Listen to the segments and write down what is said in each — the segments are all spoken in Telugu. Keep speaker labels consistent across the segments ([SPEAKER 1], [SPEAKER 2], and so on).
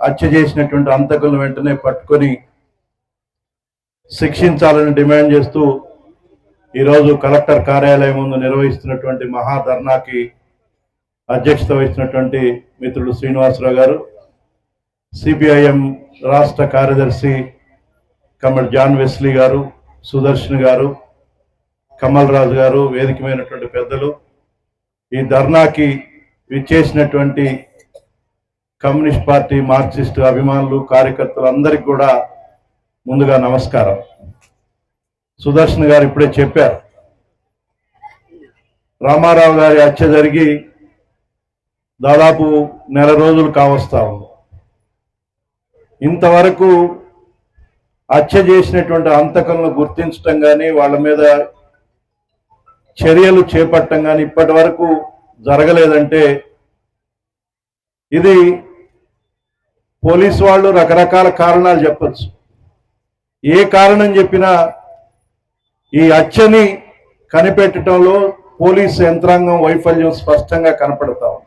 [SPEAKER 1] హత్య చేసినటువంటి అంతకులను వెంటనే పట్టుకొని శిక్షించాలని డిమాండ్ చేస్తూ ఈరోజు కలెక్టర్ కార్యాలయం ముందు నిర్వహిస్తున్నటువంటి మహాధర్నాకి అధ్యక్షత వహిస్తున్నటువంటి మిత్రుడు శ్రీనివాసరావు గారు సిపిఐఎం రాష్ట్ర కార్యదర్శి కమల్ జాన్ వెస్లీ గారు సుదర్శన్ గారు కమల్ రాజు గారు వేదికమైనటువంటి పెద్దలు. ఈ ధర్నాకి విచ్చేసినటువంటి కమ్యూనిస్ట్ పార్టీ మార్క్సిస్ట్ అభిమానులు కార్యకర్తలు అందరికి కూడా ముందుగా నమస్కారం. సుదర్శన్ గారు ఇప్పుడే చెప్పారు. రామారావు గారి హత్య జరిగి దాదాపు నెల రోజులు కావస్తా ఉంది. ఇంతవరకు హత్య చేసినటువంటి అంతకంలో గుర్తించటం కానీ వాళ్ళ మీద చర్యలు చేపట్టడం కానీ ఇప్పటి వరకు జరగలేదంటే ఇది పోలీసు వాళ్ళు రకరకాల కారణాలు చెప్పచ్చు. ఏ కారణం చెప్పినా ఈ అచ్చని కనిపెట్టడంలో పోలీసు యంత్రాంగం వైఫల్యం స్పష్టంగా కనపడతా ఉంది.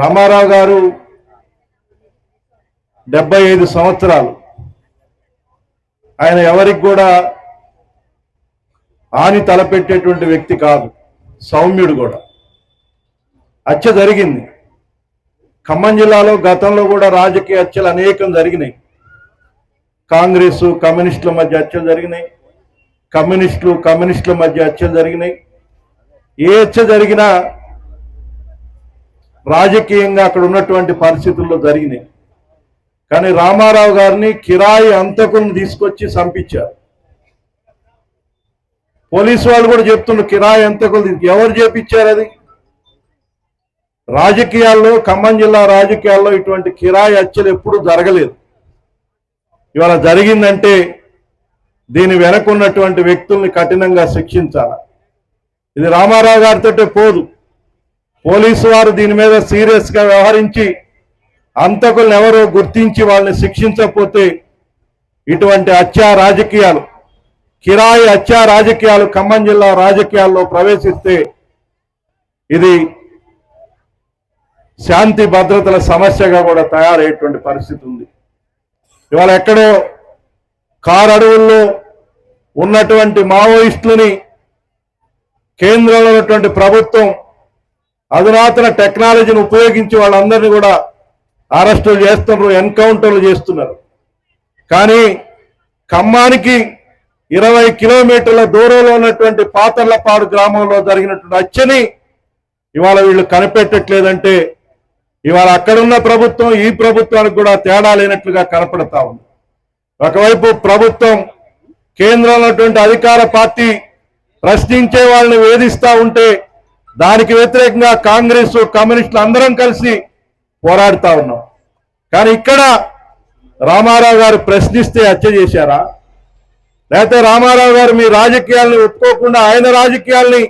[SPEAKER 1] రామారావు గారు డెబ్బై ఐదు సంవత్సరాలు. ఆయన ఎవరికి కూడా ఆని తలపెట్టేటువంటి వ్యక్తి కాదు. సౌమ్యుడు కూడా. హత్య జరిగింది. ఖమ్మం జిల్లాలో గతంలో కూడా రాజకీయ హత్యలు అనేకం జరిగినాయి. కాంగ్రెస్ కమ్యూనిస్టుల మధ్య హత్యలు జరిగినాయి. కమ్యూనిస్టులు కమ్యూనిస్టుల మధ్య హత్యలు జరిగినాయి. ఏ హత్య జరిగినా రాజకీయంగా అక్కడ ఉన్నటువంటి పరిస్థితుల్లో జరిగినాయి. కానీ రామారావు గారిని కిరాయి అంతకులను తీసుకొచ్చి చంపించారు. పోలీసు వాళ్ళు కూడా చెప్తున్నారు కిరాయి అంతకులు ఎవరు చేపించారు అది? రాజకీయాల్లో ఖమ్మం జిల్లా రాజకీయాల్లో ఇటువంటి కిరాయి హత్యలు ఎప్పుడూ జరగలేదు. ఇవాళ జరిగిందంటే దీని వెనకున్నటువంటి వ్యక్తుల్ని కఠినంగా శిక్షించాలి? ఇది రామారావు గారితో పోదు. పోలీసు వారు దీని మీద సీరియస్గా వ్యవహరించి అంతకులను ఎవరో గుర్తించి వాళ్ళని శిక్షించకపోతే ఇటువంటి హత్యా రాజకీయాలు కిరాయి హత్యా రాజకీయాలు ఖమ్మం జిల్లా రాజకీయాల్లో ప్రవేశిస్తే ఇది శాంతి భద్రతల సమస్యగా కూడా తయారయ్యేటువంటి పరిస్థితి ఉంది. ఇవాళ ఎక్కడో కారు అడవుల్లో ఉన్నటువంటి మావోయిస్టులని కేంద్రంలో ఉన్నటువంటి ప్రభుత్వం అధునాతన టెక్నాలజీని ఉపయోగించి వాళ్ళందరినీ కూడా అరెస్టులు చేస్తున్నారు ఎన్కౌంటర్లు చేస్తున్నారు. కానీ ఖమ్మానికి ఇరవై కిలోమీటర్ల దూరంలో ఉన్నటువంటి పాతర్లపాడు గ్రామంలో జరిగినటువంటి అచ్చని ఇవాళ వీళ్ళు కనిపెట్టట్లేదంటే ఇవాళ అక్కడున్న ప్రభుత్వం ఈ ప్రభుత్వానికి కూడా తేడా లేనట్లుగా కనపడతా ఉంది. ఒకవైపు ప్రభుత్వం కేంద్రంలో అధికార పార్టీ ప్రశ్నించే వాళ్ళని వేధిస్తూ ఉంటే దానికి వ్యతిరేకంగా కాంగ్రెస్ కమ్యూనిస్టులు అందరం కలిసి పోరాడుతూ ఉన్నాం. కానీ ఇక్కడ రామారావు గారు ప్రశ్నిస్తే హత్య చేశారా? లేకపోతే రామారావు గారు మీ రాజకీయాల్ని ఒప్పుకోకుండా ఆయన రాజకీయాల్ని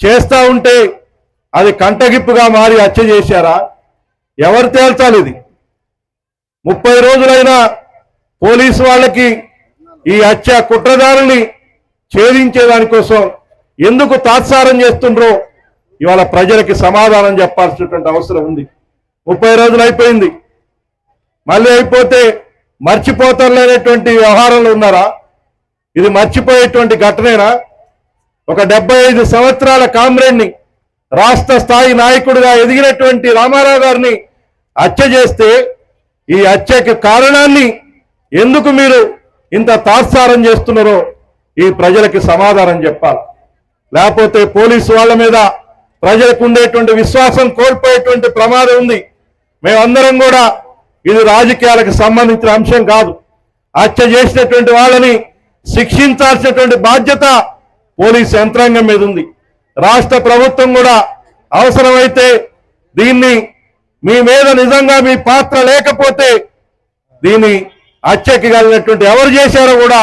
[SPEAKER 1] చేస్తూ ఉంటే అది కంటగిప్పుగా మారి హత్య చేశారా? ఎవరు తేల్చాలి ఇది? ముప్పై రోజులైనా పోలీసు వాళ్ళకి ఈ హత్య కుట్రదారుల్ని ఛేదించే దానికోసం ఎందుకు తాత్సారం చేస్తుండ్రో ఇవాళ ప్రజలకి సమాధానం చెప్పాల్సినటువంటి అవసరం ఉంది. ముప్పై రోజులు అయిపోయింది. మళ్ళీ అయిపోతే మర్చిపోతలేనటువంటి వ్యవహారంలో ఉన్నారా? ఇది మర్చిపోయేటువంటి ఘటనేనా? ఒక డెబ్బై ఐదు సంవత్సరాల కామ్రేడ్ని రాష్ట్ర స్థాయి నాయకుడిగా ఎదిగినటువంటి రామారావు గారిని హత్య చేస్తే ఈ హత్యకి కారణాన్ని ఎందుకు మీరు ఇంత తాత్సారం చేస్తున్నారో ఈ ప్రజలకి సమాధానం చెప్పాలి. లేకపోతే పోలీసు వాళ్ళ మీద ప్రజలకు ఉండేటువంటి విశ్వాసం కోల్పోయేటువంటి ప్రమాదం ఉంది. మేమందరం కూడా ఇది రాజకీయాలకు సంబంధించిన అంశం కాదు. హత్య చేసినటువంటి వాళ్ళని శిక్షించాల్సినటువంటి బాధ్యత పోలీస్ యంత్రాంగం మీద ఉంది. రాష్ట్ర ప్రభుత్వం కూడా అవసరమైతే దీన్ని మీ మీద నిజంగా మీ పాత్ర లేకపోతే దీన్ని హత్యకి కలిగినటువంటి ఎవరు చేశారో కూడా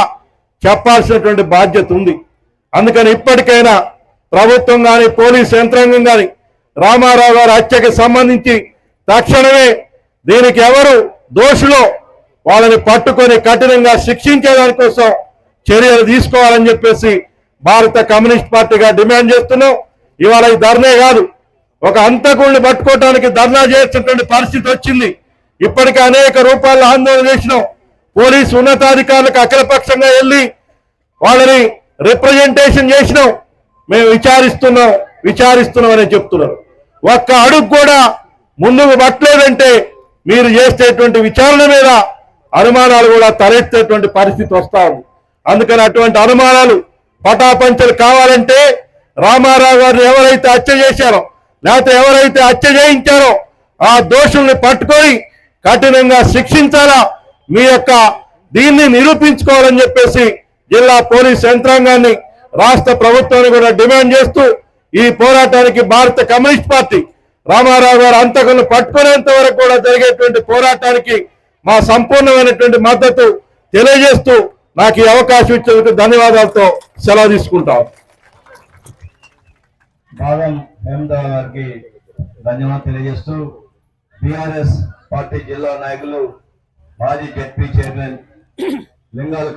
[SPEAKER 1] చెప్పాల్సినటువంటి బాధ్యత ఉంది. అందుకని ఇప్పటికైనా ప్రభుత్వం కానీ పోలీస్ యంత్రాంగం కానీ రామారావు గారి హత్యకి సంబంధించి తక్షణమే దీనికి ఎవరు దోషులో వాళ్ళని పట్టుకొని కఠినంగా శిక్షించేదానికోసం చర్యలు తీసుకోవాలని చెప్పేసి భారత కమ్యూనిస్ట్ పార్టీగా డిమాండ్ చేస్తున్నాం. ఇవాళ ఈ ధర్నే కాదు. ఒక అంతకుడిని పట్టుకోవటానికి ధర్నా చేస్తున్నటువంటి పరిస్థితి వచ్చింది. ఇప్పటికే అనేక రూపాయల ఆందోళన చేసినాం. పోలీసు ఉన్నతాధికారులకు అఖిలపక్షంగా వెళ్ళి వాళ్ళని రిప్రజెంటేషన్ చేసినాం. మేము విచారిస్తున్నాం విచారిస్తున్నాం అని చెప్తున్నారు. ఒక్క అడుగు కూడా ముందుకు పట్టలేదంటే మీరు చేసేటువంటి విచారణ మీద అనుమానాలు కూడా తలెత్తేటువంటి పరిస్థితి వస్తా ఉంది. అందుకని అటువంటి అనుమానాలు పటాపంచలు కావాలంటే రామారావు గారిని ఎవరైతే హత్య చేశారో లేకపోతే ఎవరైతే హత్య చేయించారో ఆ దోషుల్ని పట్టుకొని కఠినంగా శిక్షించాలా? మీ యొక్క దీన్ని నిరూపించుకోవాలని చెప్పేసి జిల్లా పోలీస్ యంత్రాంగాన్ని రాష్ట్ర ప్రభుత్వాన్ని కూడా డిమాండ్ చేస్తూ ఈ పోరాటానికి భారత కమ్యూనిస్ట్ పార్టీ రామారావు గారు అంతకులను పట్టుకునేంత వరకు కూడా జరిగేటువంటి పోరాటానికి మా సంపూర్ణమైనటువంటి మద్దతు తెలియజేస్తూ నాకు ఈ అవకాశం ఇచ్చినందుకు ధన్యవాదాలతో సెలవు తీసుకుంటాం.
[SPEAKER 2] భాగం హేమదావ గారికి ధన్యవాదాలు తెలియజేస్తూ బీఆర్ఎస్ పార్టీ జిల్లా నాయకులు మాజీ జడ్పీ చైర్మన్ లింగాల